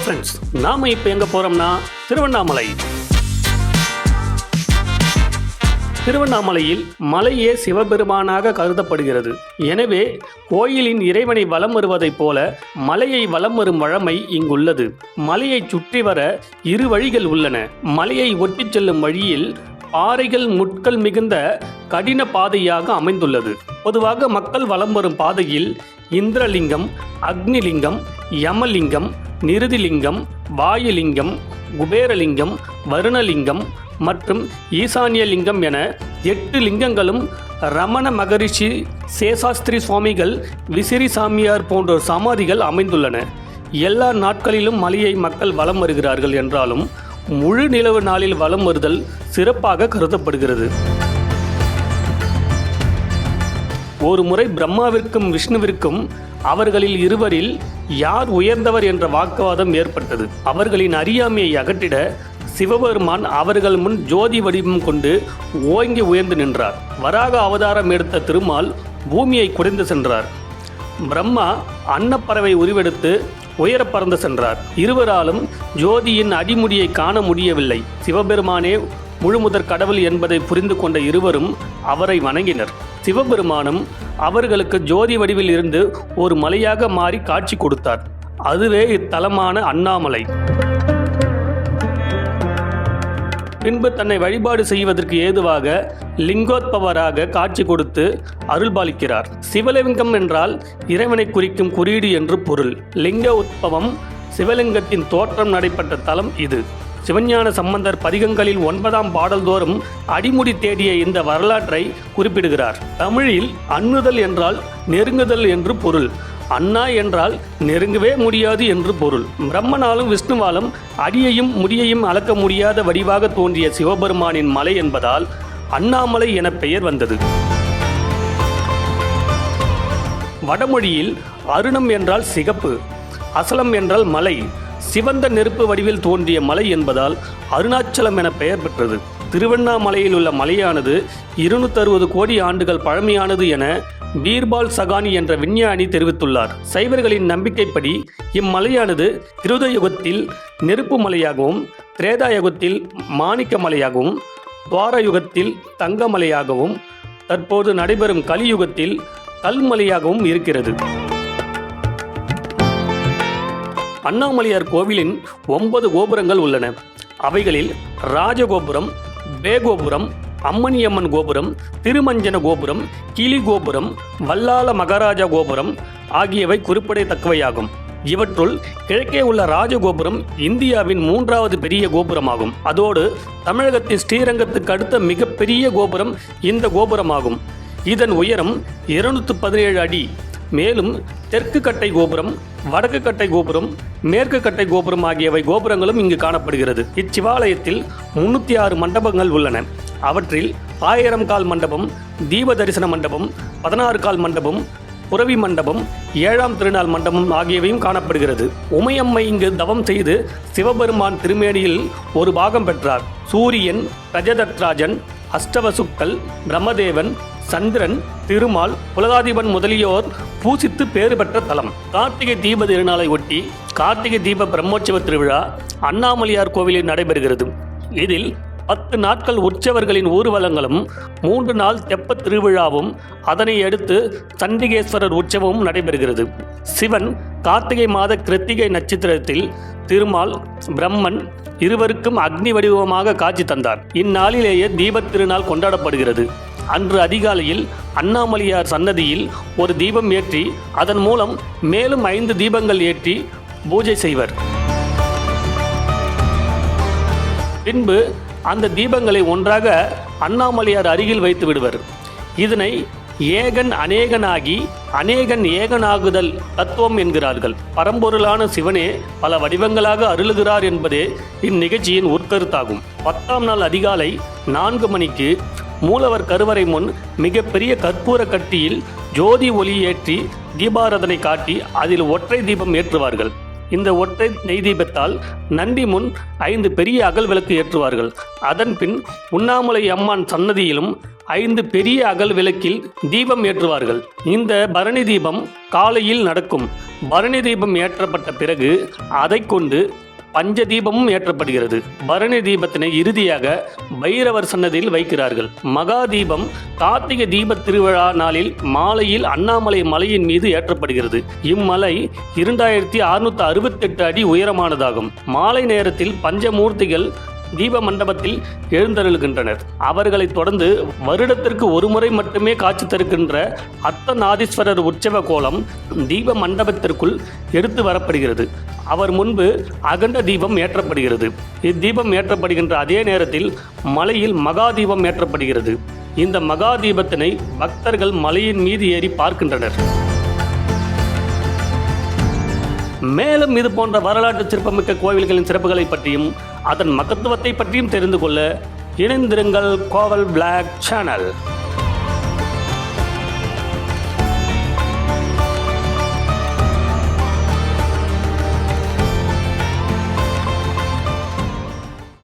Friends நாம இப்போ எங்க போறோம்னா திருவண்ணாமலை. திருவண்ணாமலையில் மலையே சிவபெருமானாக கருதப்படுகிறது. எனவே கோயிலின் இறைவனை வலம் வருவதைப் போல மலையை வலம் வரும் வழமை இங்குள்ளது. மலையை சுற்றி வர இரு வழிகள் உள்ளன. மலையை ஒட்டிச் செல்லும் வழியில் பாறைகள் முட்கள் மிகுந்த கடின பாதையாக அமைந்துள்ளது. பொதுவாக மக்கள் வலம் வரும் பாதையில் இந்திரலிங்கம் அக்னிலிங்கம் யமலிங்கம் நிருதிலிங்கம் வாயுலிங்கம் குபேரலிங்கம் வருணலிங்கம் மற்றும் ஈசான்யலிங்கம் என எட்டு லிங்கங்களும் ரமண மகரிஷி சேசாஸ்திரி சுவாமிகள் விசிறி சாமியார் போன்ற சமாதிகள் அமைந்துள்ளன. எல்லா நாட்களிலும் மலையை மக்கள் வலம் வருகிறார்கள் என்றாலும் முழு நிலவு நாளில் வலம் வருதல் சிறப்பாக கருதப்படுகிறது. ஒரு முறை பிரம்மாவிற்கும் விஷ்ணுவிற்கும் அவர்களில் இருவரில் யார் உயர்ந்தவர் என்ற வாக்குவாதம் ஏற்பட்டது. அவர்களின் அறியாமையை அகற்றிட சிவபெருமான் அவர்கள் முன் ஜோதி வடிவம் கொண்டு ஓங்கி உயர்ந்து நின்றார். வராக அவதாரம் எடுத்த திருமால் பூமியை குடைந்து சென்றார். பிரம்மா அன்னப்பறவை உருவெடுத்து உயர பறந்து சென்றார். இருவராலும் ஜோதியின் அடிமுடியை காண முடியவில்லை. சிவபெருமானே முழுமுதற் கடவுள் என்பதை புரிந்து கொண்ட இருவரும் அவரை வணங்கினர். சிவபெருமானும் அவர்களுக்கு ஜோதி வடிவில் இருந்து ஒரு மலையாக மாறி காட்சி கொடுத்தார். அதுவே இத்தலமான அண்ணாமலை. பின்பு தன்னை வழிபாடு செய்வதற்கு ஏதுவாக லிங்கோத்பவராக காட்சி கொடுத்து அருள்பாலிக்கிறார். சிவலிங்கம் என்றால் இறைவனை குறிக்கும் குறியீடு என்று பொருள். லிங்க உத்பவம் சிவலிங்கத்தின் தோற்றம் நடைபெற்ற தலம் இது. சிவஞான சம்பந்தர் பதிகங்களில் ஒன்பதாம் பாடல்தோறும் அடிமுடி தேடிய இந்த வரலாற்றை குறிப்பிடுகிறார். தமிழில் அண்ணுதல் என்றால் நெருங்குதல் என்று பொருள். அண்ணா என்றால் நெருங்கவே முடியாது என்று பொருள். பிரம்மனாலும் விஷ்ணுவாலும் அடியையும் முடியையும் அளக்க முடியாத வடிவாக தோன்றிய சிவபெருமானின் மலை என்பதால் அண்ணாமலை என பெயர் வந்தது. வடமொழியில் அருணம் என்றால் சிகப்பு அசலம் என்றால் மலை சிவந்த நெருப்பு வடிவில் தோன்றிய மலை என்பதால் அருணாச்சலம் என பெயர் பெற்றது. திருவண்ணாமலையில் உள்ள மலையானது இருநூத்தறுபது கோடி ஆண்டுகள் பழமையானது என பீர்பால் சகானி என்ற விஞ்ஞானி தெரிவித்துள்ளார். சைவர்களின் நம்பிக்கைப்படி இம்மலையானது திருத யுகத்தில் நெருப்பு மலையாகவும் திரேதா யுகத்தில் மாணிக்க மலையாகவும் துவார யுகத்தில் தங்கமலையாகவும் தற்போது நடைபெறும் கலியுகத்தில் கல்மலையாகவும் இருக்கிறது. அண்ணாமலையார் கோவிலின் ஒன்பது கோபுரங்கள் உள்ளன. அவைகளில் ராஜகோபுரம் பேகோபுரம் அம்மணியம்மன் கோபுரம் திருமஞ்சன கோபுரம் கிளி கோபுரம் வல்லால மகாராஜா கோபுரம் ஆகியவை குறிப்பிடத்தக்கவையாகும். இவற்றுள் கிழக்கே உள்ள ராஜகோபுரம் இந்தியாவின் மூன்றாவது பெரிய கோபுரமாகும். அதோடு தமிழகத்தின் ஸ்ரீரங்கத்துக்கு அடுத்த மிகப்பெரிய கோபுரம் இந்த கோபுரமாகும். இதன் உயரம் இருநூற்று பதினேழு அடி. மேலும் தெற்கு கட்டை கோபுரம் வடக்கு கட்டை கோபுரம் மேற்கு கட்டை கோபுரம் ஆகியவை கோபுரங்களும் இங்கு காணப்படுகிறது. இச்சிவாலயத்தில் முன்னூற்றி ஆறு மண்டபங்கள் உள்ளன. அவற்றில் ஆயிரம் கால் மண்டபம் தீப தரிசன மண்டபம் பதினாறு கால் மண்டபம் புரவி மண்டபம் ஏழாம் திருநாள் மண்டபம் ஆகியவையும் காணப்படுகிறது. உமையம்மை இங்கு தவம் செய்து சிவபெருமான் திருமேனியில் ஒரு பாகம் பெற்றார். சூரியன் ரஜதத்ராஜன் அஷ்டவசுக்கள் பிரம்மதேவன் சந்திரன் திருமால் உலகாதிபன் முதலியோர் பூசித்து பேறு பெற்ற தலம். கார்த்திகை தீப திருநாளை ஒட்டி கார்த்திகை தீப பிரம்மோற்சவ திருவிழா அண்ணாமலையார் கோவிலில் நடைபெறுகிறது. இதில் பத்து நாட்கள் உற்சவர்களின் ஊர்வலங்களும் மூன்று நாள் தெப்பத் திருவிழாவும் அதனை அடுத்து சண்டிகேஸ்வரர் உற்சவமும் நடைபெறுகிறது. சிவன் கார்த்திகை மாத கிருத்திகை நட்சத்திரத்தில் திருமால் பிரம்மன் இருவருக்கும் அக்னி வடிவமாக காட்சி தந்தார். இந்நாளிலேயே தீபத் திருநாள் கொண்டாடப்படுகிறது. அன்று அதிகாலையில் அண்ணாமலையார் சன்னதியில் ஒரு தீபம் ஏற்றி அதன் மூலம் மேலும் ஐந்து தீபங்கள் ஏற்றி பூஜை செய்வர். பின்பு அந்த தீபங்களை ஒன்றாக அண்ணாமலையார் அருகில் வைத்து விடுவர். இதனை ஏகன் அநேகனாகி அநேகன் ஏகனாகுதல் தத்துவம் என்கிறார்கள். பரம்பொருளான சிவனே பல வடிவங்களாக அருளுகிறார் என்பதே இந்நிகழ்ச்சியின் உட்கருத்தாகும். பத்தாம் நாள் அதிகாலை நான்கு மணிக்கு மூலவர் கருவறை முன் மிகப்பெரிய கற்பூர கட்டியில் ஜோதி ஒளி ஏற்றி தீபாராதனை காட்டி அதில் ஒற்றை தீபம் ஏற்றுவார்கள். இந்த ஒற்றை நெய் தீபத்தால் நந்தி முன் ஐந்து பெரிய அகல் விளக்கு ஏற்றுவார்கள். அதன் பின் உண்ணாமலை அம்மான் சன்னதியிலும் ஐந்து பெரிய அகல் விளக்கில் தீபம் ஏற்றுவார்கள். இந்த பரணி தீபம் காலையில் நடக்கும். பரணி தீபம் ஏற்றப்பட்ட பிறகு அதை கொண்டு பஞ்ச தீபமும் ஏற்றப்படுகிறது. பரணி தீபத்தினை இறுதியாக பைரவர் சன்னதியில் வைக்கிறார்கள். மகா தீபம் கார்த்திகை தீப திருவிழா நாளில் மாலையில் அண்ணாமலை மலையின் மீது ஏற்றப்படுகிறது. இம்மலை இரண்டாயிரத்தி அறுநூத்தி அறுபத்தெட்டு அடி உயரமானதாகும். மாலை நேரத்தில் பஞ்சமூர்த்திகள் தீப மண்டபத்தில் எழுந்தருள்கின்றனர். அவர்களைத் தொடர்ந்து வருடத்திற்கு ஒரு முறை மட்டுமே காட்சி தருகின்ற அத்தநாதீஸ்வரர் உற்சவ கோலம் தீப மண்டபத்திற்குள் எடுத்து வரப்படுகிறது. அவர் முன்பு அகண்ட தீபம் ஏற்றப்படுகிறது. இத்தீபம் ஏற்றப்படுகின்ற அதே நேரத்தில் மலையில் மகா தீபம் ஏற்றப்படுகிறது. இந்த மகா தீபத்தினை பக்தர்கள் மலையின் மீது ஏறி பார்க்கின்றனர். மேலும் இது போன்ற வரலாற்று சிறப்புமிக்க கோவில்களின் சிறப்புகளை பற்றியும் அதன் மகத்துவத்தை பற்றியும் தெரிந்து கொள்ள இணைந்திருங்கள் கோவல் பிளாக் சேனல்